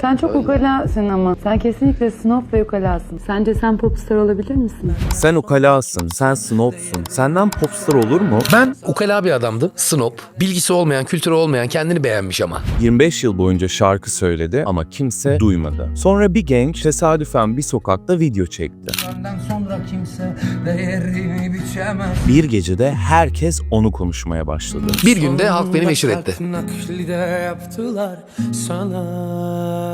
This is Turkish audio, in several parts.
Sen çok ukalasın ama. Sen kesinlikle snob ve ukalasın. Sence sen popstar olabilir misin? Sen ukalasın, sen snobsun. Senden popstar olur mu? Ben ukala bir adamdım. Snob. Bilgisi olmayan, kültürü olmayan, kendini beğenmiş ama. 25 yıl boyunca şarkı söyledi ama kimse duymadı. Sonra bir genç tesadüfen bir sokakta video çekti. Benden sonra kimse biçemez. Bir gecede herkes onu konuşmaya başladı. Bir günde halk beni meşhur etti. Nakli de yaptılar sana.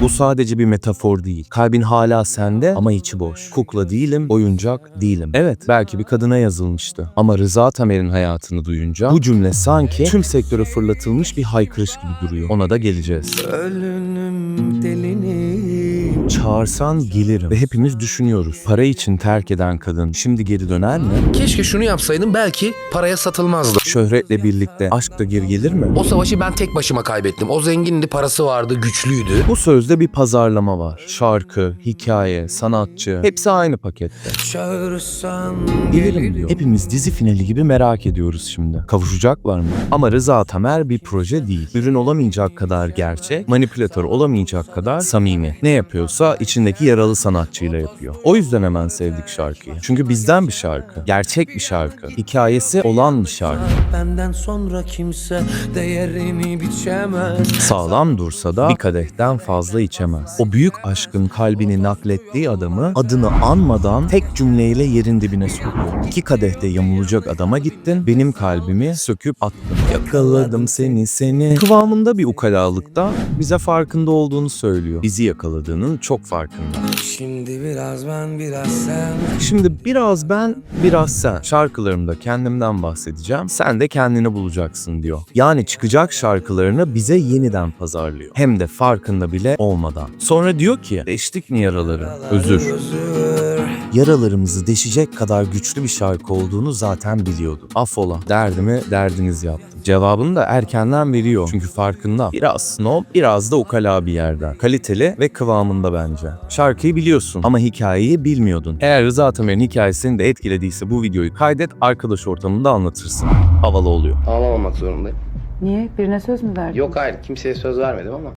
Bu sadece bir metafor değil. Kalbin hala sende ama içi boş. Kukla değilim, oyuncak değilim. Evet, belki bir kadına yazılmıştı. Ama Rıza Tamer'in hayatını duyunca bu cümle sanki tüm sektöre fırlatılmış bir haykırış gibi duruyor. Ona da geleceğiz. Ölünüm delini. Çağırsan gelirim ve hepimiz düşünüyoruz. Para için terk eden kadın şimdi geri döner mi? Keşke şunu yapsaydım belki paraya satılmazdı. Şöhretle birlikte aşk da geri gelir mi? O savaşı ben tek başıma kaybettim. O zengindi, parası vardı, güçlüydü. Bu sözde bir pazarlama var. Şarkı, hikaye, sanatçı hepsi aynı pakette. Çağırsan Gelirim diyor. Hepimiz dizi finali gibi merak ediyoruz şimdi. Kavuşacaklar mı? Ama Rıza Tamer bir proje değil. Ürün olamayacak kadar gerçek, manipülatör olamayacak kadar samimi. Ne yapıyorsa içindeki yaralı sanatçıyla yapıyor. O yüzden hemen sevdik şarkıyı. Çünkü bizden bir şarkı. Gerçek bir şarkı. Hikayesi olan bir şarkı. Benden sonra kimse değerimi biçemez. Sağlam dursa da bir kadehten fazla içemez. O büyük aşkın kalbini naklettiği adamı adını anmadan tek cümleyle yerin dibine sokuyor. İki kadehte yamulacak adama gittin, benim kalbimi söküp attın. Yakaladım seni seni. Kıvamında bir ukalalıkta bize farkında olduğunu söylüyor. Bizi yakaladığının çok farkında. Şimdi biraz ben biraz sen. Şimdi biraz ben, biraz sen. Şarkılarımda kendimden bahsedeceğim. Sen de kendini bulacaksın diyor. Yani çıkacak şarkılarını bize yeniden pazarlıyor. Hem de farkında bile olmadan. Sonra diyor ki, deştik mi yaraları? Özür. Özür. Yaralarımızı deşecek kadar güçlü bir şarkı olduğunu zaten biliyordum. Affola, derdimi derdiniz yaptım. Cevabını da erkenden veriyor. Çünkü farkında. Biraz snob, biraz da ukala bir yerden. Kaliteli ve kıvamında bence. Şarkıyı biliyorsun ama hikayeyi bilmiyordun. Eğer Rıza Tamer'in hikayesini de etkilediyse bu videoyu kaydet, arkadaş ortamında anlatırsın. Havalı oluyor. Ağlamamak zorundayım. Niye? Birine söz mü verdin? Yok hayır kimseye söz vermedim ama